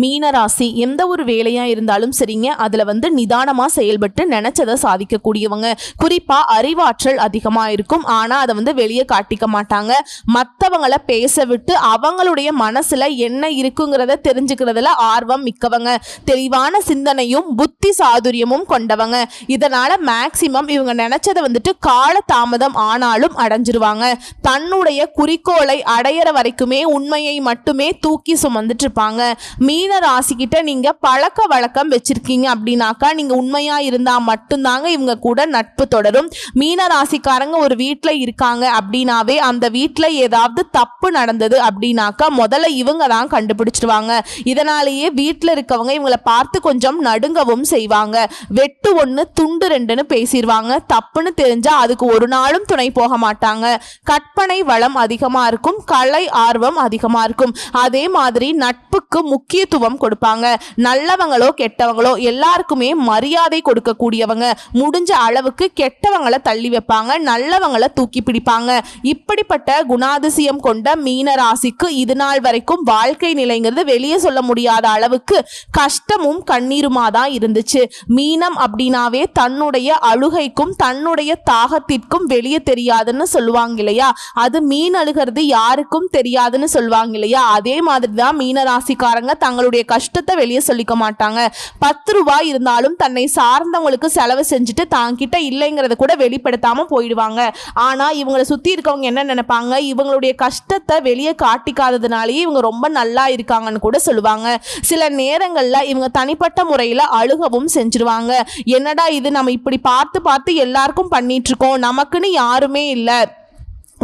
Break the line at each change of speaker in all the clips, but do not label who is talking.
மீனராசி எந்த ஒரு வேலையாக இருந்தாலும் சரிங்க. அதில் வந்து நிதானமாக செயல்பட்டு நினச்சதை சாதிக்கக்கூடியவங்க. குறிப்பாக அறிவாற்றல் அதிகமாக இருக்கும். ஆனால் அதை வந்து வெளியே காட்டிக்க மாட்டாங்க. மற்றவங்கள பேச விட்டு அவங்களுடைய மனசில் என்ன இருக்குங்கிறத தெரிஞ்சுக்கிறதுல ஆர்வம் மிக்கவங்க. தெளிவான சிந்தனையும் புத்தி சாதுரியமும் கொண்டவங்க. இதனால் மேக்சிமம் இவங்க நினச்சதை வந்துட்டு கால தாமதம் ஆனாலும் அடைஞ்சிருவாங்க. தன்னுடைய குறிக்கோளை அடையிற வரைக்குமே உண்மையை மட்டுமே தூக்கி சுமந்துட்டு இருப்பாங்க. மீன ராசிக்கிட்ட நீங்க பழக்க வழக்கம் வச்சிருக்கீங்க அப்படின்னாக்கா நீங்க உண்மையா இருந்தா மட்டும்தாங்க இவங்க கூட நட்பு தொடரும். மீன ராசிக்காரங்க ஒரு வீட்டில் இருக்காங்க அப்படின்னாவே அந்த வீட்டில் ஏதாவது தப்பு நடந்தது அப்படின்னாக்கா முதல்ல இவங்க தான் கண்டுபிடிச்சிருவாங்க. இதனாலேயே வீட்டில் இருக்கவங்க இவங்களை பார்த்து கொஞ்சம் நடுங்கவும் செய்வாங்க. வெட்டு ஒன்று துண்டு ரெண்டுன்னு பேசிடுவாங்க தப்புன்னு தெரிஞ்சா அதுக்கு ஒரு நாளும் துணை போக மாட்டாங்க. கற்பனை வளம் அதிகமாக இருக்கும் கலை ஆர்வம் அதிகமாக இருக்கும். அதே மாதிரி நட்புக்கு முக்கியத்துவம் கொடுப்பாங்க. நல்லவங்களோ கெட்டவங்களோ எல்லாருக்குமே மரியாதை கொடுக்கக்கூடியவங்க. முடிஞ்ச அளவுக்கு கெட்டவங்களை தள்ளி வைப்பாங்க. நல்லவங்களை தூக்கி பிடிப்பாங்க. இப்படிப்பட்ட குணாதிசயம் கொண்ட மீன ராசிக்கு இது நாள் வரைக்கும் வாழ்க்கை நிலைங்கிறது வெளியே சொல்ல முடியாத அளவுக்கு கஷ்டமும் கண்ணீருமா தான் இருந்துச்சு. மீனம் அப்படின்னாவே தன்னுடைய அழுகைக்கும் தன்னுடைய தாகத்திற்கும் வெளியே தெரியாதுன்னு சொல்லுவாங்க இல்லையா? அது மீன் அழுகிறது யாருக்கும் தெரியாதுன்னு சொல்லுவாங்க இல்லையா? அதே மாதிரி தான் மீன ராசிக்காரங்க தங்களுடைய கஷ்டத்தை வெளியே சொல்லிக்க மாட்டாங்க. பத்து ரூபாய் இருந்தாலும் தன்னை சார்ந்தவங்களுக்கு செலவு செஞ்சுட்டு தாங்கிட்ட இல்லைங்கிறத கூட வெளிப்படுத்தாம போயிடுவாங்க. ஆனா இவங்களை சுத்தி இருக்கவங்க என்ன நினைப்பாங்க? இவங்களுடைய கஷ்டத்தை வெளியே காட்டிக்காததுனாலேயே இவங்க ரொம்ப நல்லா இருக்காங்கன்னு கூட சொல்லுவாங்க. சில நேரங்கள்ல இவங்க தனிப்பட்ட முறையில அழுகவும் செஞ்சிருவாங்க. என்னடா இது நம்ம இப்படி பார்த்து பார்த்து எல்லாருக்கும் பண்ணிட்டு இருக்கோம். நமக்குன்னு யாருமே இல்லை.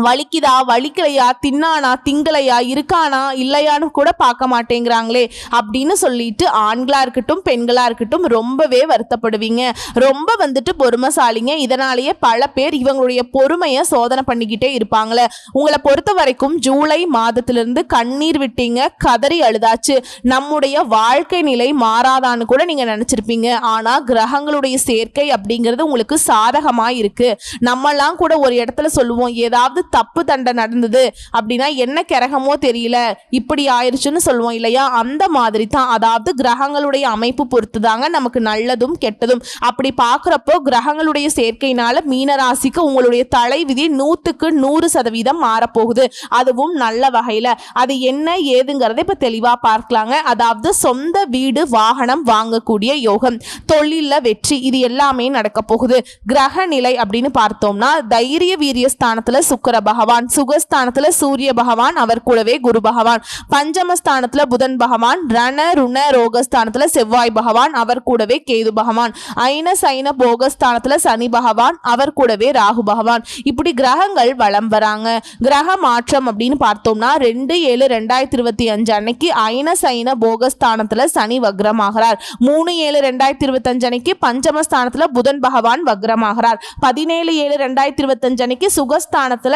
வலிக்குதா வலிக்கலையா தின்னானா திங்கலையா இருக்கானா இல்லையான்னு கூட பார்க்க மாட்டேங்கிறாங்களே அப்படின்னு சொல்லிட்டு ஆண்களாக இருக்கட்டும் பெண்களாக இருக்கட்டும் ரொம்பவே வருத்தப்படுவீங்க. ரொம்ப வந்துட்டு பொறுமைசாலிங்க. இதனாலேயே பல பேர் இவங்களுடைய பொறுமையை சோதனை பண்ணிக்கிட்டே இருப்பாங்களே. உங்களை பொறுத்த வரைக்கும் ஜூலை மாதத்திலிருந்து கண்ணீர் விட்டீங்க கதறி அழுதாச்சு. நம்முடைய வாழ்க்கை நிலை மாறாதான்னு கூட நீங்கள் நினச்சிருப்பீங்க. ஆனால் கிரகங்களுடைய சேர்க்கை அப்படிங்கிறது உங்களுக்கு சாதகமாக இருக்குது நம்மலாம் கூட ஒரு இடத்துல சொல்லுவோம் ஏதாவது தப்பு தண்டை நடந்தது அப்படின்னா என்ன கிரகமோ தெரியல இப்படி ஆயிடுச்சுன்னு சொல்லுவோம் இல்லையா? அந்த மாதிரி தான் அதாவது கிரகங்களுடைய அமைப்பு பொறுத்து தாங்க நமக்கு நல்லதும் கெட்டதும். அப்படி பார்க்குறப்போ கிரகங்களுடைய சேர்க்கையினால மீனராசிக்கு உங்களுடைய தலைவிதி நூற்றுக்கு நூறு சதவீதம் மாறப்போகுது. அதுவும் நல்ல வகையில். அது என்ன ஏதுங்கிறத இப்போ தெளிவாக பார்க்கலாங்க. அதாவது சொந்த வீடு வாகனம் வாங்கக்கூடிய யோகம். தொழிலில் வெற்றி இது எல்லாமே நடக்க போகுது. கிரக நிலை அப்படின்னு பார்த்தோம்னா தைரிய வீரிய ஸ்தானத்தில் சுக்கிர பகவான் சுகஸ்தானத்துல சூரிய பகவான் அவர் கூடவே குரு பகவான். பஞ்சமஸ்தானத்துல புதன் பகவான் ரண ருண ரோகஸ்தானத்துல செவ்வாய் பகவான் அவர் கூடவே கேது பகவான். ஐன சைன போகஸ்தானத்துல சனி பகவான் அவர் கூடவே ராகு பகவான். இப்படி கிரகங்கள் வலம் வராங்க. கிரக மாற்றம் அப்படின்னு பார்த்தோம்னா ரெண்டு ஏழு ரெண்டாயிரத்தி இருபத்தி அஞ்சு அன்னைக்கு ஐன சைன போகஸ்தானத்துல சனி வக்ரமாகிறார். மூணு ஏழு ரெண்டாயிரத்தி இருபத்தஞ்சு அன்னைக்கு பஞ்சமஸ்தானத்துல புதன் பகவான் வக்ரமாகிறார். பதினேழு ஏழு ரெண்டாயிரத்தி இருபத்தஞ்சு அன்னைக்கு சுகஸ்தானத்துல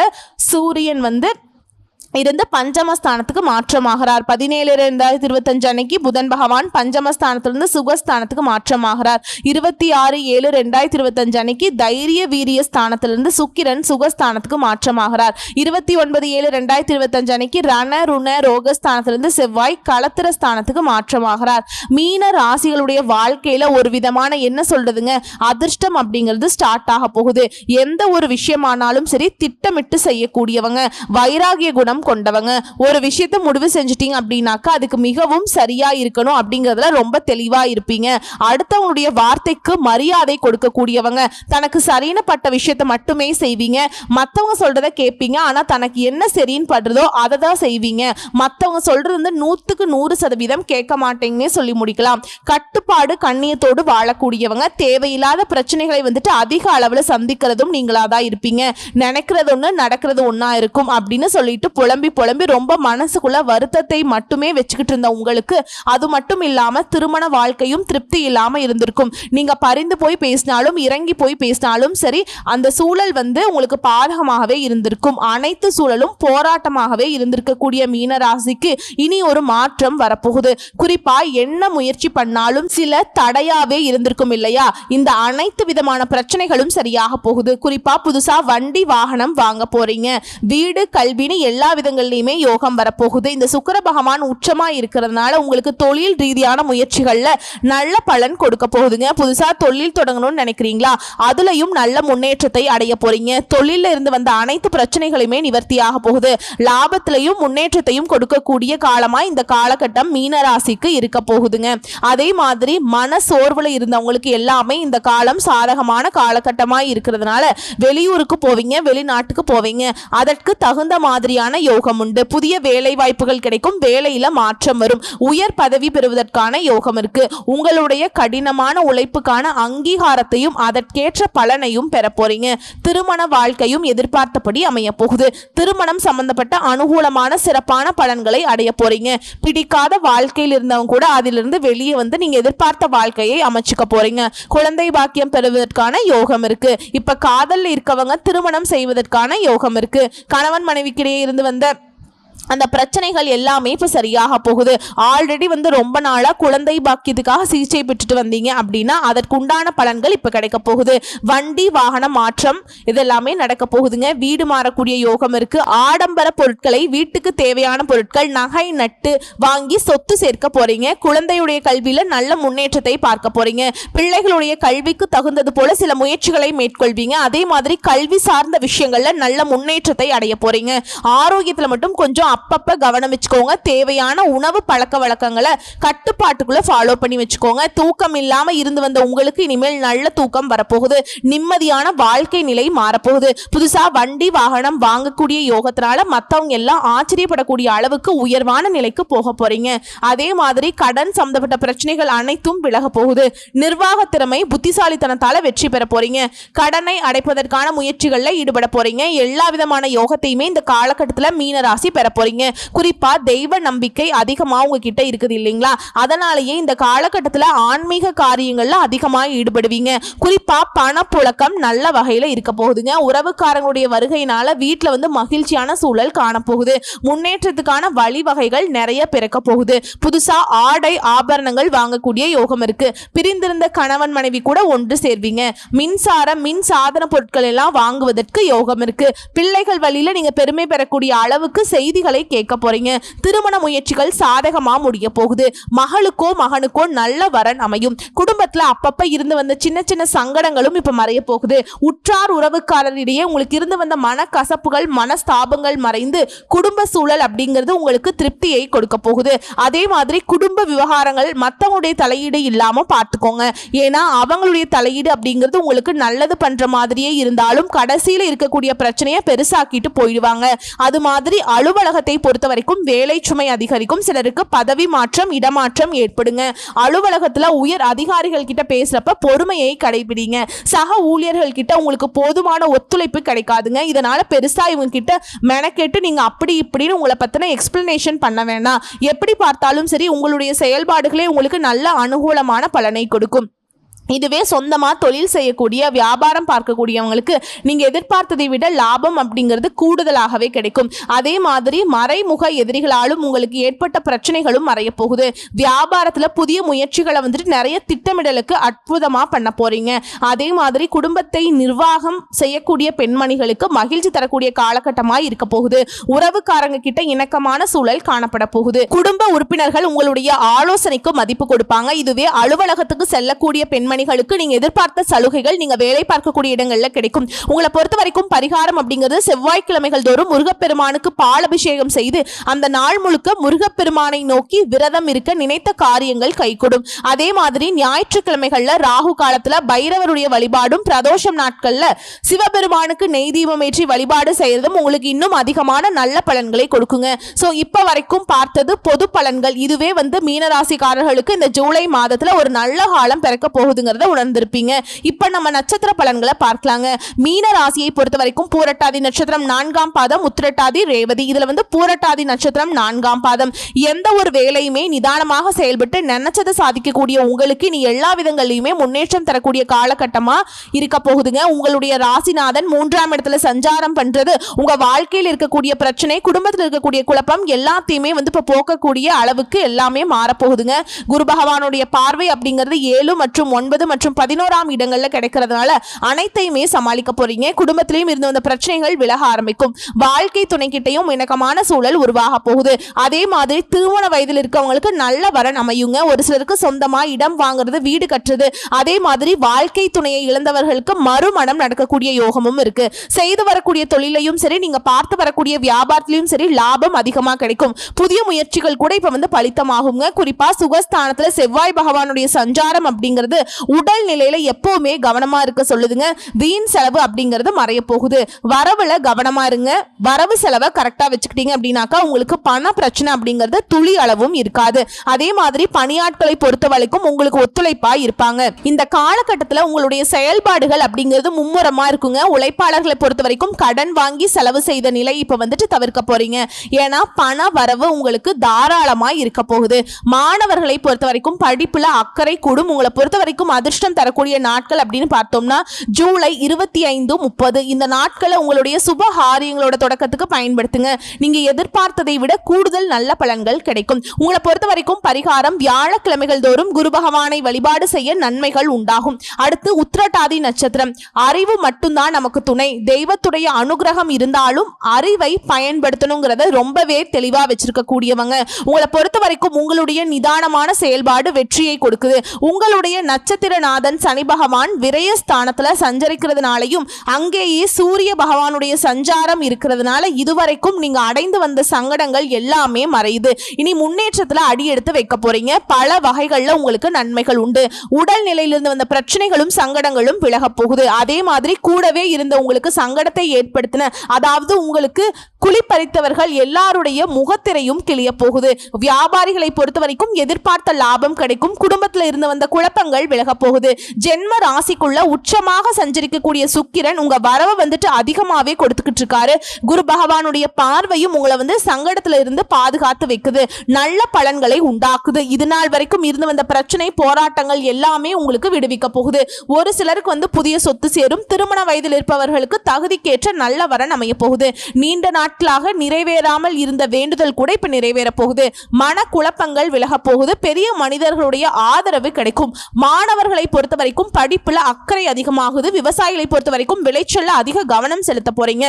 சூரியன் வந்து இருந்து பஞ்சமஸ்தானத்துக்கு மாற்றமாகிறார். பதினேழு ரெண்டாயிரத்தி இருபத்தஞ்சு அன்னைக்கு புதன் பகவான் பஞ்சமஸ்தானத்திலிருந்து சுகஸ்தானத்துக்கு மாற்றமாகிறார். இருபத்தி ஆறு ஏழு ரெண்டாயிரத்தி இருபத்தஞ்சு அன்னைக்கு தைரிய வீரிய ஸ்தானத்திலிருந்து சுக்கிரன் சுகஸ்தானத்துக்கு மாற்றமாகிறார். இருபத்தி ஒன்பது ஏழு ரெண்டாயிரத்தி இருபத்தஞ்சு அன்னைக்கு ரண ருண ரோகஸ்தானத்திலிருந்து செவ்வாய் களத்திர ஸ்தானத்துக்கு மாற்றமாகிறார். மீன ராசிகளுடைய வாழ்க்கையில ஒரு விதமான என்ன சொல்றதுங்க? அதிர்ஷ்டம் அப்படிங்கிறது ஸ்டார்ட் ஆக போகுது. எந்த ஒரு விஷயமானாலும் சரி திட்டமிட்டு செய்யக்கூடியவங்க. வைராகிய குணம் கொண்டவங்க. ஒரு விஷயத்த முடிவு செஞ்சிட்டீங்க அப்படின்னாக்கா அதுக்கு மிகவும் சரியா இருக்கணும் அப்படிங்கிறதுல ரொம்ப தெளிவா இருப்பீங்க. அடுத்தவங்களுடைய வார்த்தைக்கு மரியாதை கொடுக்கக்கூடியவங்க. தனக்கு சரினப்பட்ட விஷயத்த மட்டுமே செய்வீங்க. மற்றவங்க சொல்றத கேட்பீங்க ஆனா தனக்கு என்ன சரின்னு படுறதோ அதை தான் செய்வீங்க. மற்றவங்க சொல்றது வந்து நூற்றுக்கு நூறு சதவீதம் கேட்க மாட்டேங்கன்னே சொல்லி முடிக்கலாம். கட்டுப்பாடு கண்ணியத்தோடு வாழக்கூடியவங்க. தேவையில்லாத பிரச்சனைகளை வந்துட்டு அதிக அளவில் சந்திக்கிறதும் நீங்களா தான் இருப்பீங்க. நினைக்கிறது ஒன்று நடக்கிறது ஒன்றா இருக்கும் அப்படின்னு சொல்லிட்டு புலம்பி புலம்பி ரொம்ப மனசுக்குள்ள வருத்தத்தை மட்டுமே வச்சுக்கிட்டு இருந்த உங்களுக்கு அது மட்டும் இல்லாம திருமண வாழ்க்கையும் திருப்தி இல்லாம இருந்திருக்கும். நீங்க பரிந்து போய் பேசினாலும் இறங்கி போய் பேசினாலும் சரி அந்த சூழல் வந்து உங்களுக்கு பாதகமாகவே இருந்திருக்கும். அனைத்து சூழலும் போராட்டமாகவே இருந்திருக்கக்கூடிய மீனராசிக்கு இனி ஒரு மாற்றம் வரப்போகுது. குறிப்பா என்ன முயற்சி பண்ணாலும் சில தடையாவே இருந்திருக்கும் இல்லையா? இந்த அனைத்து விதமான பிரச்சனைகளும் சரியாக போகுது. குறிப்பா புதுசா வண்டி வாகனம் வாங்க போறீங்க. வீடு கல்வின்னு எல்லா விதங்கள்லயுமே யோகம் வரப்போகுது. இந்த சுக்கர பகவான் உச்சமா இருக்கிறதுனால உங்களுக்கு தொழில் ரீதியான முயற்சிகள்ல நல்ல பலன் கொடுக்க போகுதுங்க. புதுசா தொழில் தொடங்கணும்னு நினைக்கிறீங்களா? அதுலயும் நல்ல முன்னேற்றத்தை அடைய போறீங்க. தொழில்ல இருந்து வந்த அனைத்து பிரச்சனைகளுமே நிவர்த்தியாக போகுது. லாபத்திலையும் முன்னேற்றத்தையும் கொடுக்கக்கூடிய காலமா இந்த காலகட்டம் மீனராசிக்கு இருக்க போகுதுங்க. அதே மாதிரி மன சோர்வுல இருந்தவங்களுக்கு எல்லாமே இந்த காலம் சாதகமான காலகட்டமாக இருக்கிறதுனால வெளியூருக்கு போவீங்க வெளிநாட்டுக்கு போவீங்க. அதற்கு தகுந்த மாதிரியான யோகம் உண்டு. புதிய வேலை வாய்ப்புகள் கிடைக்கும். வேலையில மாற்றம் வரும். உயர் பதவி பெறுவதற்கான யோகம் இருக்கு. உங்களுடைய கடினமான உழைப்புக்கான அங்கீகாரத்தையும் அதற்கேற்ற பலனையும் பெற போறீங்க. திருமண வாழ்க்கையும் எதிர்பார்த்தபடி அமைய போகுது. திருமணம் சம்பந்தப்பட்ட அனுகூலமான சிறப்பான பலன்களை அடைய போறீங்க. பிடிக்காத வாழ்க்கையில் இருந்தவங்க கூட அதிலிருந்து வெளியே வந்து நீங்க எதிர்பார்த்த வாழ்க்கையை அமைச்சுக்க போறீங்க. குழந்தை பாக்கியம் பெறுவதற்கான யோகம் இருக்கு. இப்ப காதல் இருக்கவங்க திருமணம் செய்வதற்கான யோகம் இருக்கு. கணவன் மனைவிக்கிடையே இருந்து வந்த that அந்த பிரச்சனைகள் எல்லாமே இப்போ சரியாக போகுது. ஆல்ரெடி வந்து ரொம்ப நாளாக குழந்தை பாக்கியத்துக்காக சிகிச்சை பெற்றுட்டு வந்தீங்க அப்படின்னா அதற்குண்டான பலன்கள் இப்போ கிடைக்க போகுது. வண்டி வாகன மாற்றம் இதெல்லாமே நடக்க போகுதுங்க. வீடு மாறக்கூடிய யோகம் இருக்குது ஆடம்பர பொருட்களை வீட்டுக்கு தேவையான பொருட்கள் நகை நட்டு வாங்கி சொத்து சேர்க்க போகிறீங்க குழந்தையுடைய கல்வியில் நல்ல முன்னேற்றத்தை பார்க்க போகிறீங்க பிள்ளைகளுடைய கல்விக்கு தகுந்தது போல சில முயற்சிகளை மேற்கொள்வீங்க. அதே மாதிரி கல்வி சார்ந்த விஷயங்களில் நல்ல முன்னேற்றத்தை அடைய போகிறீங்க ஆரோக்கியத்தில் மட்டும் கொஞ்சம் அப்பப்ப கவனம் வச்சுக்கோங்க. தேவையான உணவு பழக்க வழக்கங்களை கட்டுப்பாட்டுக்குள்ள ஃபாலோ பண்ணி வச்சுக்கோங்க. தூக்கம் இல்லாம இருந்து வந்த உங்களுக்கு இனிமேல் நல்ல தூக்கம் வரப்போகுது. நிம்மதியான வாழ்க்கை நிலை மாறப்போகுது. புதுசா வண்டி வாகனம் வாங்கக்கூடிய யோகத்தினால மத்தவங்க எல்லாம் ஆச்சரியப்படக்கூடிய அளவுக்கு உயர்வான நிலைக்கு போக போறீங்க. அதே மாதிரி கடன் சம்பந்தப்பட்ட பிரச்சனைகள் அனைத்தும் விலக போகுது. நிர்வாக திறமை புத்திசாலித்தனத்தால வெற்றி பெற போறீங்க. கடனை அடைப்பதற்கான முயற்சிகள்ல ஈடுபட போறீங்க. எல்லா விதமான யோகத்தையுமே இந்த காலகட்டத்தில் மீனராசி பெற போறீங்க. குறிப்பா தெய்வ நம்பிக்கை அதிகமா உங்ககிட்ட இருக்குது இல்லைங்களா? அதனாலேயே இந்த காலகட்டத்துல ஆன்மீக காரியங்கள்ல அதிகமா ஈடுபடுவீங்க. குறிப்பா பணப்புழக்கம் நல்ல வகையில இருக்க போகுதுங்க. உறவுக்காரங்களுடைய வருகையினால வீட்டில் வந்து மகிழ்ச்சியான சூழல் காணப்போகுது. முன்னேற்றத்துக்கான வழிவகைகள் நிறைய பிறக்க போகுது. புதுசா ஆடை ஆபரணங்கள் வாங்கக்கூடிய யோகம் இருக்கு. பிரிந்திருந்த கணவன் மனைவி கூட ஒன்று சேர்வீங்க. மின்சாரம் மின் சாதன பொருட்கள் எல்லாம் வாங்குவதற்கு யோகம் இருக்கு. பிள்ளைகள் வழியில நீங்க பெருமை பெறக்கூடிய அளவுக்கு செய்தி கேள்விகளை கேட்க போறீங்க. திருமண முயற்சிகள் சாதகமா முடிய போகுது. மகளுக்கோ மகனுக்கோ நல்ல வரன் அமையும். குடும்பத்துல அப்பப்ப இருந்து வந்த சின்ன சின்ன சங்கடங்களும் இப்ப மறைய போகுது. உற்றார் உறவுக்காரரிடையே உங்களுக்கு இருந்து வந்த மனக்கசப்புகள் மனஸ்தாபங்கள் மறைந்து குடும்ப சூழல் அப்படிங்கிறது உங்களுக்கு திருப்தியை கொடுக்க போகுது. அதே மாதிரி குடும்ப விவகாரங்கள் மத்தவங்களுடைய தலையீடு இல்லாம பார்த்துக்கோங்க. ஏன்னா அவங்களுடைய தலையீடு அப்படிங்கிறது உங்களுக்கு நல்லது பண்ற மாதிரியே இருந்தாலும் கடைசியில இருக்கக்கூடிய பிரச்சனையை பெருசாக்கிட்டு போயிடுவாங்க. அது மாதிரி அலுவலக அலுவலகத்தை பொறுத்த வரைக்கும் வேலை சுமை அதிகரிக்கும். சிலருக்கு பதவி மாற்றம் இடமாற்றம் ஏற்படுங்க. அலுவலகத்துல உயர் அதிகாரிகள் கிட்ட பேசுறப்ப பொறுமையை கடைபிடிங்க. சக ஊழியர்கள் கிட்ட உங்களுக்கு போதுமான ஒத்துழைப்பு கிடைக்காதுங்க. இதனால பெருசா இவங்க கிட்ட மெனக்கெட்டு நீங்க அப்படி இப்படின்னு உங்களை பத்தின எக்ஸ்பிளனேஷன் பண்ண வேண்டாம் எப்படி பார்த்தாலும் சரி உங்களுடைய செயல்பாடுகளே உங்களுக்கு நல்ல அனுகூலமான பலனை கொடுக்கும். இதுவே சொந்தமாக தொழில் செய்யக்கூடிய வியாபாரம் பார்க்கக்கூடியவங்களுக்கு நீங்கள் எதிர்பார்த்ததை விட லாபம் அப்படிங்கிறது கூடுதலாகவே கிடைக்கும். அதே மாதிரி மறைமுக எதிரிகளாலும் உங்களுக்கு ஏற்பட்ட பிரச்சனைகளும் மறையப்போகுது வியாபாரத்தில் புதிய முயற்சிகளை வந்துட்டு நிறைய திட்டமிடலுக்கு அற்புதமாக பண்ண போகிறீங்க அதே மாதிரி குடும்பத்தை நிர்வாகம் செய்யக்கூடிய பெண்மணிகளுக்கு மகிழ்ச்சி தரக்கூடிய காலகட்டமாக இருக்க போகுது. உறவுக்காரங்க கிட்ட இணக்கமான சூழல் காணப்பட போகுது. குடும்ப உறுப்பினர்கள் உங்களுடைய ஆலோசனைக்கு மதிப்பு கொடுப்பாங்க. இதுவே அலுவலகத்துக்கு செல்லக்கூடிய பெண்மணிகளுக்கு நீங்க எதிர்பார்த்த சலுகைகள் நீங்க வேலை பார்க்கக்கூடிய இடங்கள்ல கிடைக்கும். உங்களை பொறுத்த வரைக்கும் பரிகாரம் அப்படிங்கிறது செவ்வாய்க்கிழமைகள் தோறும் முருகப்பெருமானுக்கு பால் அபிஷேகம் செய்து அந்த நாள் முழுக்க முருகப்பெருமானை நோக்கி விரதம் இருக்க நினைத்த காரியங்கள் கைகூடும். அதே மாதிரி ஞாயிற்றுக்கிழமைகள்ல ராகு காலத்துல பைரவருடைய வழிபாடும் பிரதோஷம் நாட்கள்ல சிவபெருமானுக்கு நெய் தீபம் ஏற்றி வழிபாடு செய்யறதும் உங்களுக்கு இன்னும் அதிகமான நல்ல பலன்களை கொடுக்குங்க. சோ இப்ப வரைக்கும் பார்த்தது பொது பலன்கள். இதுவே வந்து மீனராசிக்காரர்களுக்கு இந்த ஜூலை மாதத்துல ஒரு நல்ல காலம் பிறக்க போகுதுங்கிறத உணர்ந்திருப்பீங்க. இப்ப நம்ம நட்சத்திர பலன்களை பார்க்கலாங்க. மீன ராசியை பொறுத்த வரைக்கும் பூரட்டாதி நட்சத்திரம் நான்காம் பாதம் உத்திரட்டாதி ரேவதி. இதுல வந்து பூரட்டாதி நட்சத்திரம் நான்காம் பாதம். எந்த ஒரு வேலையுமே நிதானமாக செயல்பட்டு நினைச்சதை சாதிக்கக்கூடிய உங்களுக்கு நீ எல்லா விதங்கள்லையுமே முன்னேற்றம் தரக்கூடிய காலகட்டமா இருக்க போகுதுங்க. உங்களுடைய ராசிநாதன் மூன்றாம் இடத்துல சஞ்சாரம் பண்றது உங்க வாழ்க்கையில் இருக்கக்கூடிய பிரச்சனை குடும்பத்தில் இருக்கக்கூடிய குழப்பம் எல்லாத்தையுமே வந்து இப்ப போக்கக்கூடிய அளவுக்கு எல்லாமே மாறப்போகுதுங்க. குரு பகவானுடைய பார்வை அப்படிங்கிறது ஏழு மற்றும் ஒன்பது ஒன்பது மற்றும் பதினோராம் இடங்கள்ல கிடைக்கிறதுனால அனைத்தையுமே சமாளிக்க போறீங்க. குடும்பத்திலையும் இருந்து வந்த பிரச்சனைகள் விலக ஆரம்பிக்கும். வாழ்க்கை துணைக்கிட்டையும் இணக்கமான சூழல் உருவாக போகுது. அதே மாதிரி திருமண வயதில் இருக்கவங்களுக்கு நல்ல வரன் அமையுங்க. ஒரு சிலருக்கு சொந்தமா இடம் வாங்குறது வீடு கட்டுறது அதே மாதிரி வாழ்க்கை துணையை இழந்தவர்களுக்கு மறுமணம் நடக்கக்கூடிய யோகமும் இருக்கு. செய்து வரக்கூடிய தொழிலையும் சரி நீங்க பார்த்து வரக்கூடிய வியாபாரத்திலையும் சரி லாபம் அதிகமாக கிடைக்கும். புதிய முயற்சிகள் கூட இப்ப வந்து பலித்தமாகுங்க. குறிப்பா சுகஸ்தானத்துல செவ்வாய் பகவானுடைய சஞ்சாரம் அப்படிங்கிறது உடல் நிலையில எப்பவுமே கவனமா இருக்க சொல்லுதுங்க. வீண் செலவு அப்படிங்கிறது மறைய போகுது. வரவுல கவனமா இருங்க. வரவு செலவை கரெக்டா வச்சுக்கிட்டீங்க அப்படின்னாக்கா உங்களுக்கு பண பிரச்சனை அப்படிங்கிறது துளி அளவும் இருக்காது. அதே மாதிரி பணியாட்களை பொறுத்த வரைக்கும் உங்களுக்கு ஒத்துழைப்பா இருப்பாங்க. இந்த காலகட்டத்தில் உங்களுடைய செயல்பாடுகள் அப்படிங்கிறது மும்முரமா இருக்குங்க. உழைப்பாளர்களை பொறுத்த வரைக்கும் கடன் வாங்கி செலவு செய்த நிலை இப்ப வந்துட்டு தவிர்க்க போறீங்க. ஏன்னா பண வரவு உங்களுக்கு தாராளமா இருக்க போகுது. மாணவர்களை பொறுத்த வரைக்கும் படிப்புல அக்கறை கூடும். உங்களை பொறுத்த வரைக்கும் அதிர்ஷ்டம் தரக்கூடிய நாட்கள் அப்படின்னு பார்த்தோம்னா ஜூலை இருபத்தி ஐந்து முப்பது. இந்த நாட்களை உங்களுடைய சுப காரியங்களோட தொடக்கத்துக்கு பயன்படுத்துங்க. நீங்க எதிர்பார்த்ததை விட கூடுதல் நல்ல பலன்கள் கிடைக்கும். உங்களை பொறுத்த வரைக்கும் பரிகாரம் வியாழக்கிழமைகள் தோறும் குரு பகவானை வழிபாடு செய்ய நன்மைகள் உண்டாகும். அடுத்து உத்திரட்டாதி நட்சத்திரம். அறிவு மட்டும்தான் நமக்கு துணை. தெய்வத்துடைய அனுகிரகம் இருந்தாலும் அறிவை பயன்படுத்தணுங்கிறத ரொம்பவே தெளிவா வச்சிருக்க கூடியவங்க உங்களை பொறுத்த வரைக்கும் உங்களுடைய நிதானமான செயல்பாடு வெற்றியை கொடுக்குது. உங்களுடைய நட்சத்திர சமுத்திரநாதன் சனி பகவான் விரயஸ்தானத்தில் சஞ்சரிக்கிறதுனாலையும் அங்கேயே சூரிய பகவானுடைய சஞ்சாரம் இருக்கிறதுனால இதுவரைக்கும் நீங்க அடைந்து வந்த சங்கடங்கள் எல்லாமே மறையுது. இனி முன்னேற்றத்தில் அடி எடுத்து வைக்க போறீங்க. பல வகைகள்ல உங்களுக்கு நன்மைகள் உண்டு. உடல் நிலையிலிருந்து வந்த பிரச்சனைகளும் சங்கடங்களும் விலகப் போகுது. அதே மாதிரி கூடவே இருந்த உங்களுக்கு சங்கடத்தை ஏற்படுத்தின அதாவது உங்களுக்கு குளிப்பறித்தவர்கள் எல்லாருடைய முகத்திரையும் கிளிய போகுது. வியாபாரிகளை பொறுத்த வரைக்கும் எதிர்பார்த்த லாபம் கிடைக்கும். குடும்பத்தில் இருந்து வந்த குழப்பங்கள் விலக போகுது. ஜென்ம ராசிக்குள்ள உச்சமாக சஞ்சரிக்கக்கூடிய சுக்கிரன் உங்க வரவை வந்துட்டு அதிகமாவே கொடுத்துக்கிட்டு இருக்காரு. குரு பகவானுடைய பார்வையும் உங்களை வந்து சங்கடத்துல இருந்து பாதுகாத்து வைக்குது. நல்ல பலன்களை உண்டாக்குது. இது நாள் வரைக்கும் இருந்து வந்த பிரச்சனை போராட்டங்கள் எல்லாமே உங்களுக்கு விடுவிக்க போகுது. ஒரு சிலருக்கு வந்து புதிய சொத்து சேரும். திருமண வயதில் இருப்பவர்களுக்கு தகுதிக்கேற்ற நல்ல வரன் அமைய போகுது. நீண்ட நாட்களாக நிறைவேறாமல் இருந்த வேண்டுதல் கூட இப்ப நிறைவேற போகுது. மன குழப்பங்கள் விலக போகுது. பெரிய மனிதர்களுடைய ஆதரவு கிடைக்கும். மாணவர் மாணவர்களை பொறுத்த வரைக்கும் படிப்புல அக்கறை அதிகமாகுது. விவசாயிகளை பொறுத்த வரைக்கும் விளைச்சல்ல அதிக கவனம் செலுத்த போறீங்க.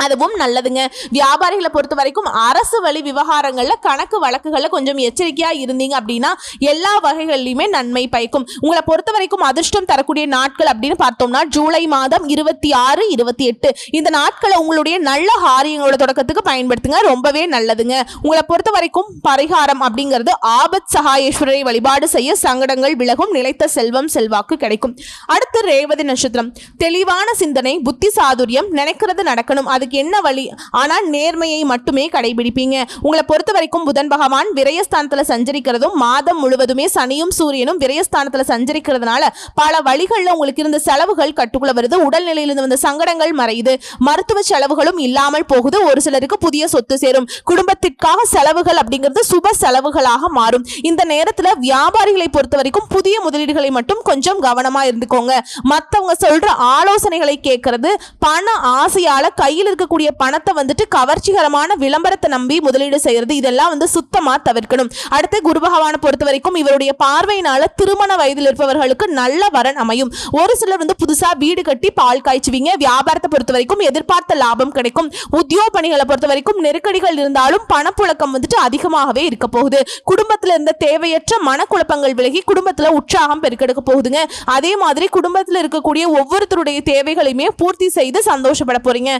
அதுவும் நல்லதுங்க. வியாபாரிகளை பொறுத்த வரைக்கும் அரசு வழி விவகாரங்களில் கணக்கு வழக்குகளில் கொஞ்சம் எச்சரிக்கையாக இருந்தீங்க அப்படின்னா எல்லா வகைகள்லையுமே நன்மை பயக்கும். உங்களை பொறுத்த வரைக்கும் அதிர்ஷ்டம் தரக்கூடிய நாட்கள் அப்படின்னு பார்த்தோம்னா ஜூலை மாதம் இருபத்தி ஆறு இருபத்தி எட்டு. இந்த நாட்களை உங்களுடைய நல்ல காரியங்களோட தொடக்கத்துக்கு பயன்படுத்துங்க. ரொம்பவே நல்லதுங்க. உங்களை பொறுத்த வரைக்கும் பரிகாரம் அப்படிங்கிறது ஆபத் சகாயேஸ்வரரை வழிபாடு செய்ய சங்கடங்கள் விலகும். நிலைத்த செல்வம் செல்வாக்கு கிடைக்கும். அடுத்து ரேவதி நட்சத்திரம். தெளிவான சிந்தனை புத்தி சாதுரியம் நினைக்கிறது நடக்கணும். அதுக்கு என்ன வழி? ஆனால் நேர்மையை மட்டுமே கடைபிடிப்பீங்க. உங்களை பொறுத்த வரைக்கும் புதன் பகவான் விரயஸ்தானத்தில் சஞ்சரிக்கிறதும் மாதம் முழுவதுமே சனியும் சூரியனும் விரயஸ்தானத்துல சஞ்சரிக்கிறதுனால பல வழிகளில் உங்களுக்கு இருந்த செலவுகள் கட்டுக்குள்ள வருது. உடல்நிலையிலிருந்து வந்த சங்கடங்கள் மறையுது. மருத்துவ செலவுகளும் இல்லாமல் போகுது. ஒரு சிலருக்கு புதிய சொத்து சேரும். குடும்பத்திற்காக செலவுகள் அப்படிங்கிறது சுப செலவுகளாக மாறும். இந்த நேரத்துல வியாபாரிகளை பொறுத்த வரைக்கும் புதிய முதலீடுகளை மட்டும் கொஞ்சம் கவனமா இருந்துக்கோங்க. மத்தவங்க சொல்ற ஆலோசனைகளை கேட்கறது பண ஆசையால கையில் இருக்கக்கூடிய பணத்தை வந்துட்டு கவர்ச்சிகரமான விளம்பரத்தை நம்பி முதலீடு செய்யறது இதெல்லாம் வந்து சுத்தமா தவிர்க்கணும். அடுத்து குரு பகவானை பொறுத்த வரைக்கும் இவருடைய பார்வையினால திருமண வயதில் இருப்பவர்களுக்கு நல்ல வரன் அமையும். ஒரு சிலர் வந்து புதுசா வீடு கட்டி பால் காய்ச்சுவீங்க. வியாபாரத்தை பொறுத்த வரைக்கும் எதிர்பார்த்த லாபம் கிடைக்கும். உத்தியோக பணிகளை பொறுத்த வரைக்கும் நெருக்கடிகள் இருந்தாலும் பணப்புழக்கம் வந்துட்டு அதிகமாகவே இருக்க போகுது. குடும்பத்துல இருந்த தேவையற்ற மனக்குழப்பங்கள் விலகி குடும்பத்துல உற்சாகம் பெருக்கெடுக்க போகுதுங்க. அதே மாதிரி குடும்பத்துல இருக்கக்கூடிய ஒவ்வொருத்தருடைய தேவைகளையுமே பூர்த்தி செய்து சந்தோஷப்பட போறீங்க.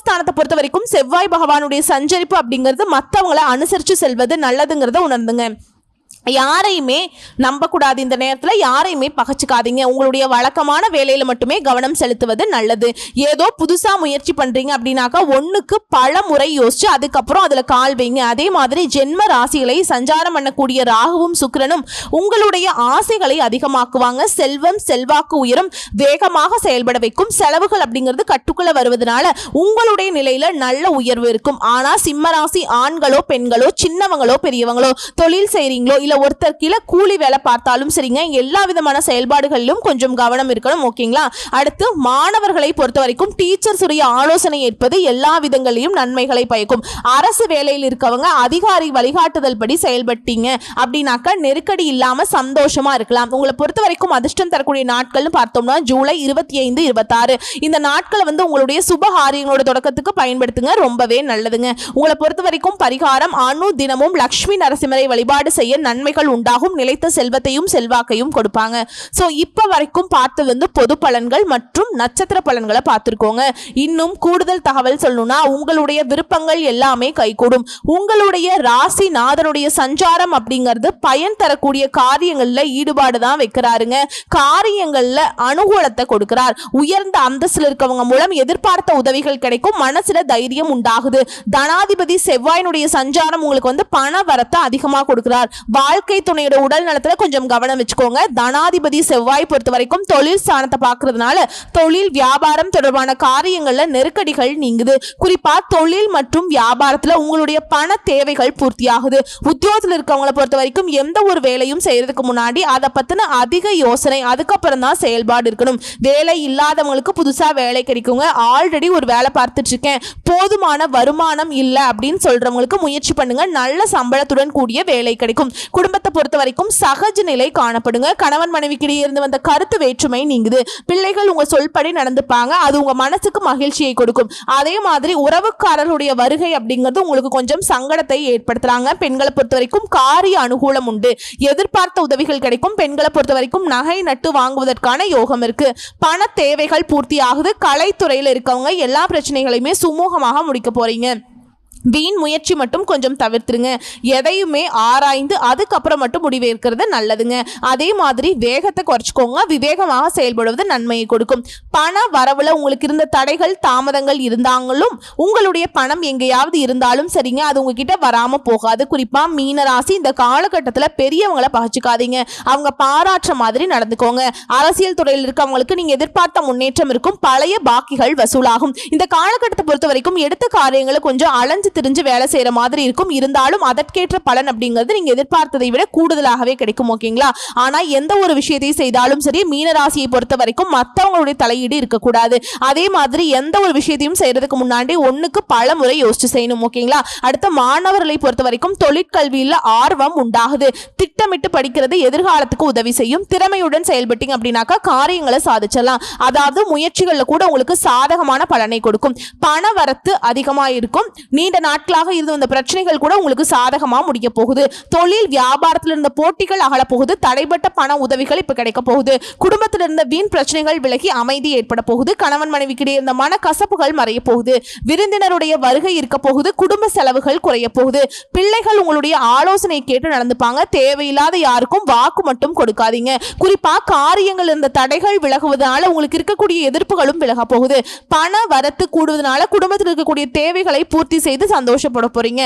சுகஸ்தானத்தை பொறுத்த வரைக்கும் செவ்வாய் பகவானுடைய சஞ்சரிப்பு அப்படிங்கிறது மற்றவங்களை அனுசரித்து செல்வது நல்லதுங்கிறத உணர்ந்துங்க. யாரையுமே நம்பக்கூடாது இந்த நேரத்தில் யாரையுமே பகச்சிக்காதீங்க. உங்களுடைய வழக்கமான வேலையில் மட்டுமே கவனம் செலுத்துவது நல்லது. ஏதோ புதுசாக முயற்சி பண்ணுறீங்க அப்படின்னாக்கா ஒன்றுக்கு பல முறை யோசிச்சு அதுக்கப்புறம் அதில் கால் வைங்க. அதே மாதிரி ஜென்ம ராசிகளை சஞ்சாரம் பண்ணக்கூடிய ராகுவும் சுக்கிரனும் உங்களுடைய ஆசைகளை அதிகமாக்குவாங்க. செல்வம் செல்வாக்கு உயரும் வேகமாக செயல்பட வைக்கும். செலவுகள் அப்படிங்கிறது கட்டுக்குள்ள வருவதனால உங்களுடைய நிலையில் நல்ல உயர்வு இருக்கும். ஆனால் சிம்ம ராசி ஆண்களோ பெண்களோ சின்னவங்களோ பெரியவங்களோ தொழில் செய்கிறீங்களோ இல்லை ஒருத்தர் கீழே கூலி வேலை பார்த்தாலும் சரிங்க எல்லா விதமான செயல்பாடுகளிலும் கொஞ்சம் கவனம் இருக்கணும் ஓகேங்களா? அடுத்து மாணவர்களை பொறுத்த வரைக்கும் டீச்சர்ஸ் உடைய ஆலோசனை ஏற்பது எல்லா விதங்களையும் நன்மைகளை பயக்கும். அரசு வேலையில் இருக்கவங்க அதிகாரி வழிகாட்டுதல் படி செயல்பட்டீங்க அப்படின்னாக்கா நெருக்கடி இல்லாம சந்தோஷமா இருக்கலாம். உங்களை பொறுத்த வரைக்கும் அதிர்ஷ்டம் தரக்கூடிய நாட்கள்னு பார்த்தோம்னா ஜூலை இருபத்தி ஐந்து இருபத்தாறு. இந்த நாட்களை வந்து உங்களுடைய சுபகாரியங்களோட தொடக்கத்துக்கு பயன்படுத்துங்க ரொம்பவே நல்லதுங்க. உங்களை பொறுத்த வரைக்கும் பரிகாரம் அணு தினமும் லக்ஷ்மி நரசிம்மரை வழிபாடு செய்ய நன்மைகள் உண்டாகும் நிலைத்த செல்வத்தையும் செல்வாக்கையும் கொடுப்பாங்க. ஸோ இப்போ வரைக்கும் பார்த்தது வந்து பொது பலன்கள் மற்றும் நட்சத்திர பலன்களை பார்த்துருக்கோங்க. இன்னும் கூடுதல் தகவல் சொல்லணும்னா உங்களுடைய விருப்பங்கள் எல்லாமே கைகூடும். உங்களுடைய ராசி நாதனுடைய சஞ்சாரம் அப்படிங்கிறது பயன் தரக்கூடிய காரியங்களில் ஈடுபாடு தான் வைக்கிறாருங்க. காரியங்களில் அனுகூலத்தை கொடுக்கிறார். உயர்ந்த அந்தஸ்தில் இருக்கவங்க மூலம் எதிர்பார்த்த உதவிகள் கிடைக்கும். மனசுல தைரியம் உண்டாகுது. தனாதிபதி செவ்வாயினுடைய சஞ்சாரம் உங்களுக்கு வந்து பண வரத்தை அதிகமாக கொடுக்கிறார். வாழ்க்கை துணையோட உடல் நலத்துல கொஞ்சம் கவனம் வச்சுக்கோங்க. தனாதிபதி செவ்வாய் பொறுத்த வரைக்கும் தொழில் ஸ்தானத்தை பார்க்கறதுனால தொழில் வியாபாரம் தொடர்பான காரியங்கள்ல நெருக்கடிகள் நீங்குது. குறிப்பா தொழில் மற்றும் வியாபாரத்துல உங்களுடைய பண தேவைகள் பூர்த்தியாகுது. உத்தியோகத்தில் இருக்கவங்களை பொறுத்த வரைக்கும் எந்த ஒரு வேலையும் செய்யறதுக்கு முன்னாடி அதை பத்தின அதிக யோசனை அதுக்கப்புறம் தான் செயல்பாடு இருக்கணும். வேலை இல்லாதவங்களுக்கு புதுசா வேலை கிடைக்குங்க. ஆல்ரெடி ஒரு வேலை பார்த்துட்டு இருக்கேன் போதுமான வருமானம் இல்லை அப்படின்னு சொல்றவங்களுக்கு முயற்சி பண்ணுங்க. நல்ல சம்பளத்துடன் கூடிய வேலை கிடைக்கும். குடும்பத்தை பொறுத்த வரைக்கும் சகஜ நிலை காணப்படுங்க. கணவன் மனைவிக்கிடையே இருந்து வந்த கருத்து வேற்றுமை நீங்குது. பிள்ளைகள் உங்க சொல்படி நடந்துப்பாங்க. அது உங்க மனசுக்கு மகிழ்ச்சியை கொடுக்கும். அதே மாதிரி உறவுக்காரர்களுடைய வருகை அப்படிங்கிறது உங்களுக்கு கொஞ்சம் சங்கடத்தை ஏற்படுத்துறாங்க. பெண்களை பொறுத்த வரைக்கும் காரிய அனுகூலம் உண்டு. எதிர்பார்த்த உதவிகள் கிடைக்கும். பெண்களை பொறுத்த வரைக்கும் நகை நட்டு வாங்குவதற்கான யோகம் இருக்கு. பண தேவைகள் பூர்த்தி ஆகுது கலைத்துறையில் இருக்கவங்க எல்லா பிரச்சனைகளையுமே சுமூகமாக முடிக்க போறீங்க. வீண் முயற்சி மட்டும் கொஞ்சம் தவிர்த்துருங்க. எதையுமே ஆராய்ந்து அதுக்கப்புறம் மட்டும் முடிவெடுக்கிறது நல்லதுங்க. அதே மாதிரி வேகத்தை குறைச்சிக்கோங்க. விவேகமாக செயல்படுவது நன்மையை கொடுக்கும். பண வரவுல உங்களுக்கு இருந்த தடைகள் தாமதங்கள் இருந்தாங்களும் உங்களுடைய பணம் எங்கேயாவது இருந்தாலும் சரிங்க. அது உங்ககிட்ட வராம போகாது. குறிப்பா மீனராசி இந்த காலகட்டத்தில் பெரியவங்களை பகச்சிக்காதீங்க அவங்க பாராட்டுற மாதிரி நடந்துக்கோங்க. அரசியல் துறையில் இருக்கவங்களுக்கு நீங்க எதிர்பார்த்த முன்னேற்றம் இருக்கும். பழைய பாக்கிகள் வசூலாகும். இந்த காலகட்டத்தை பொறுத்த வரைக்கும் எடுத்த காரியங்களை கொஞ்சம் அலைஞ்சு திரிஞ்சு வேலை செய்யற மாதிரி இருக்கும். இருந்தாலும் அதற்கேற்ற பலன் அப்படிங்கிறது நீங்க எதிர்பார்த்ததை விட கூடுதலாகவே கிடைக்கும் ஓகேங்களா? ஆனா எந்த ஒரு விஷயத்தை செய்தாலும் சரி மீனராசியை பொறுத்த வரைக்கும் மற்றவங்களுடைய தலையீடு இருக்கக்கூடாது. அதே மாதிரி எந்த ஒரு விஷயத்தையும் செய்யறதுக்கு முன்னாடி ஒண்ணுக்கு பல முறை யோசிச்சு செய்யணும் ஓகேங்களா? அடுத்த மாணவர்களை பொறுத்த வரைக்கும் தொழிற்கல்வியில ஆர்வம் உண்டாகுது. திட்டமிட்டு படிக்கிறது எதிர்காலத்துக்கு உதவி செய்யும். திறமையுடன் செயல்பட்டீங்க அப்படின்னாக்கா காரியங்களை சாதிச்சிடலாம். அதாவது முயற்சிகள்ல கூட உங்களுக்கு சாதகமான பலனை கொடுக்கும். பண வரத்து அதிகமாக இருக்கும் நீண்ட நாட்களாக இருந்து வந்த பிரச்சனைகள் கூட உங்களுக்கு சாதகமாக முடிய போகுது. தொழில் வியாபாரத்தில் இருந்த போட்டிகள் அகலப்போகுது தடைப்பட்ட பண உதவிகள் இப்போ கிடைக்க போகுது. குடும்பத்தில் இருந்த வீண் பிரச்சனைகள் விலகி அமைதி ஏற்பட போகுது. கணவன் மனைவிக்கிடையே இருந்த மன கசப்புகள் மறைய போகுது. விருந்தினருடைய வருகை இருக்க போகுது. குடும்ப செலவுகள் குறைய போகுது. பிள்ளைகள் உங்களுடைய ஆலோசனை கேட்டு நடந்துப்பாங்க. தேவையில்லாத யாருக்கும் வாக்கு மட்டும் கொடுக்காதீங்க. குறிப்பா காரியங்கள் இருந்த தடைகள் விலகுவதனால உங்களுக்கு இருக்கக்கூடிய எதிர்ப்புகளும் விலக போகுது. பண வரத்து கூடுவதனால குடும்பத்தில் இருக்கக்கூடிய தேவைகளை பூர்த்தி செய்து சந்தோஷப்பட போறீங்க.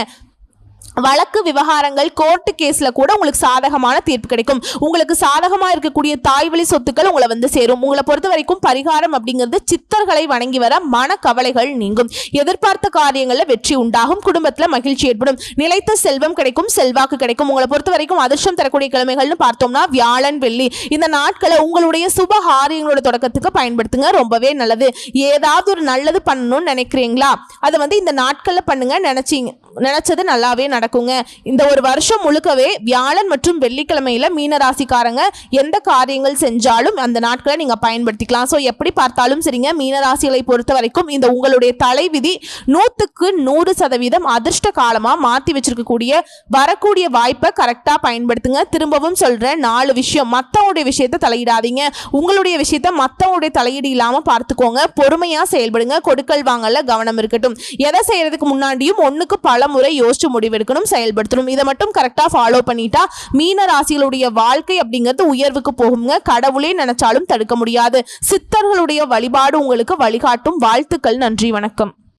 வழக்கு விவகாரங்கள் கோர்ட்டு கேஸில் கூட உங்களுக்கு சாதகமான தீர்ப்பு கிடைக்கும். உங்களுக்கு சாதகமாக இருக்கக்கூடிய தாய்வழி சொத்துக்கள் உங்களை வந்து சேரும். உங்களை பொறுத்த வரைக்கும் பரிகாரம் அப்படிங்கிறது சித்தர்களை வணங்கி வர மன கவலைகள் நீங்கும். எதிர்பார்த்த காரியங்களில் வெற்றி உண்டாகும். குடும்பத்தில் மகிழ்ச்சி ஏற்படும். நிலைத்த செல்வம் கிடைக்கும் செல்வாக்கு கிடைக்கும். உங்களை பொறுத்த வரைக்கும் அதிர்ஷ்டம் தரக்கூடிய கிழமைகள்னு பார்த்தோம்னா வியாழன் வெள்ளி. இந்த நாட்களை உங்களுடைய சுப காரியங்களோட தொடக்கத்துக்கு பயன்படுத்துங்க. ரொம்பவே நல்லது. ஏதாவது ஒரு நல்லது பண்ணணும்னு நினைக்கிறீங்களா? அதை வந்து இந்த நாட்களில் பண்ணுங்க நினைச்சிங்க நினைச்சது நல்லாவே நடக்குங்க. இந்த ஒரு வருஷம் முழுக்கவே வியாழன் மற்றும் வெள்ளிக்கிழமையில மீன ராசிக்காரங்க எந்த காரியங்கள் செஞ்சாலும் அந்த நாட்களை நீங்க பயன்படுத்திக்கலாம். ஸோ எப்படி பார்த்தாலும் சரிங்க மீன ராசிகளை பொறுத்த வரைக்கும் இந்த உங்களுடைய தலைவிதி நூற்றுக்கு நூறு சதவீதம் அதிர்ஷ்ட காலமா மாத்தி வச்சிருக்கக்கூடிய வரக்கூடிய வாய்ப்பை கரெக்டா பயன்படுத்துங்க. திரும்பவும் சொல்றேன் நாலு விஷயம். மற்றவங்களுடைய விஷயத்த தலையிடாதீங்க. உங்களுடைய விஷயத்த மத்தவங்களுடைய தலையீடு இல்லாம பார்த்துக்கோங்க. பொறுமையா செயல்படுங்க. கொடுக்கல் வாங்கல கவனம் இருக்கட்டும். எதை செய்யறதுக்கு முன்னாடியும் ஒண்ணுக்கு பல முறை யோசிச்சு முடிவெடுக்கணும் செயல்படுத்தணும். இதை மட்டும் கரெக்டாக ஃபாலோ பண்ணிட்டா மீன ராசிகளுடைய வாழ்க்கை அப்படிங்கிறது உயர்வுக்கு போகுங்க. கடவுளே நினைச்சாலும் தடுக்க முடியாது. சித்தர்களுடைய வழிபாடு உங்களுக்கு வழிகாட்டும். வாழ்த்துக்கள். நன்றி. வணக்கம்.